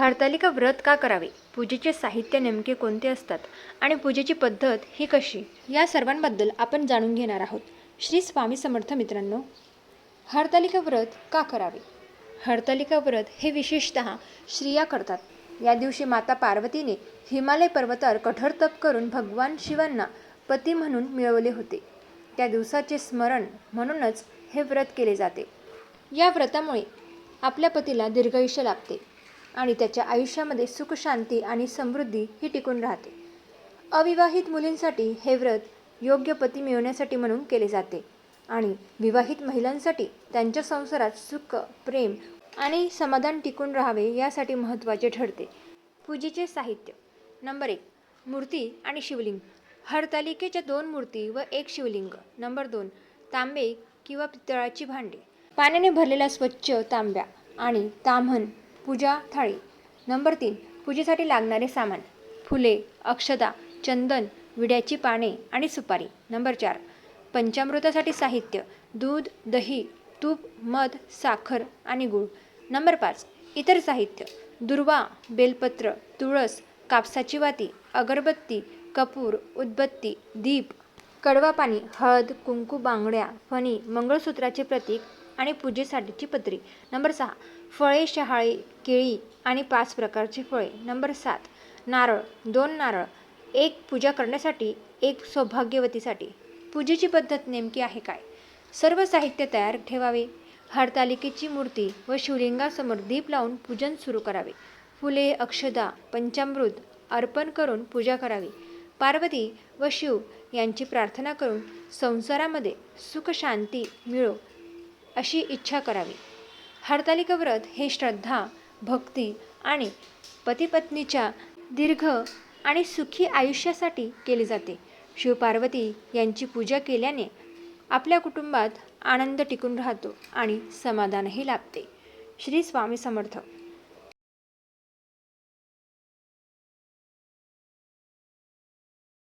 हरतालिका व्रत का करावे? पूजेचे साहित्य नेमके कोणते असतात? आणि पूजेची पद्धत ही कशी? या सर्वांबद्दल आपण जाणून घेणार आहोत. श्री स्वामी समर्थ मित्रांनो हरतालिका व्रत का करावे? हरतालिका व्रत हे विशेषतः स्त्रिया करतात. या दिवशी माता पार्वतीने हिमालय पर्वतावर कठोर तप करून भगवान शिवांना पती म्हणून मिळवले होते. त्या दिवसाचे स्मरण म्हणूनच हे व्रत केले जाते. या व्रतामुळे आपल्या पतीला दीर्घायुष्य लाभते. आणि त्याच्या आयुष्यामध्ये सुख शांती आणि समृद्धी ही टिकून राहते. अविवाहित मुलींसाठी हे व्रत योग्य पती मिळवण्यासाठी म्हणून केले जाते आणि विवाहित महिलांसाठी त्यांच्या संसारात सुख प्रेम आणि समाधान टिकून राहावे यासाठी महत्त्वाचे ठरते. पूजेचे साहित्य. नंबर एक मूर्ती आणि शिवलिंग. हरतालिकेच्या दोन मूर्ती व एक शिवलिंग. नंबर दोन तांबे किंवा पितळाची भांडी. पाण्याने भरलेला स्वच्छ तांब्या आणि ताम्हण पूजा थाळी. नंबर तीन पूजेसाठी लागणारे सामान. फुले अक्षदा चंदन विड्याची पाने आणि सुपारी. नंबर चार पंचामृतासाठी साहित्य दूध दही तूप मध साखर आणि गूळ. नंबर पाच इतर साहित्य. दुर्वा बेलपत्र तुळस कापसाची वाती अगरबत्ती कपूर उदबत्ती दीप. कडवा पाणी हळद कुंकू बांगड्या फणी मंगळसूत्राचे प्रतीक आणि पूजेसाठीची पत्री नंबर सहा फळे शहाळी केळी आणि पाच प्रकारची फळे. नंबर सात नारळ. दोन नारळ एक पूजा करण्यासाठी एक सौभाग्यवतीसाठी. पूजेची पद्धत नेमकी आहे काय? सर्व साहित्य तयार ठेवावे. हरतालिकेची मूर्ती व शिवलिंगासमोर दीप लावून पूजन सुरू करावे. फुले अक्षदा पंचामृत अर्पण करून पूजा करावी. पार्वती व शिव यांची प्रार्थना करून संसारामध्ये सुख शांती मिळो. अशी इच्छा करावी. हरतालिका व्रत हे श्रद्धा भक्ती आणि पतीपत्नीच्या दीर्घ आणि सुखी आयुष्यासाठी केले जाते. शिवपार्वती यांची पूजा केल्याने आपल्या कुटुंबात आनंद टिकून राहतो आणि समाधानही लाभते. श्री स्वामी समर्थ.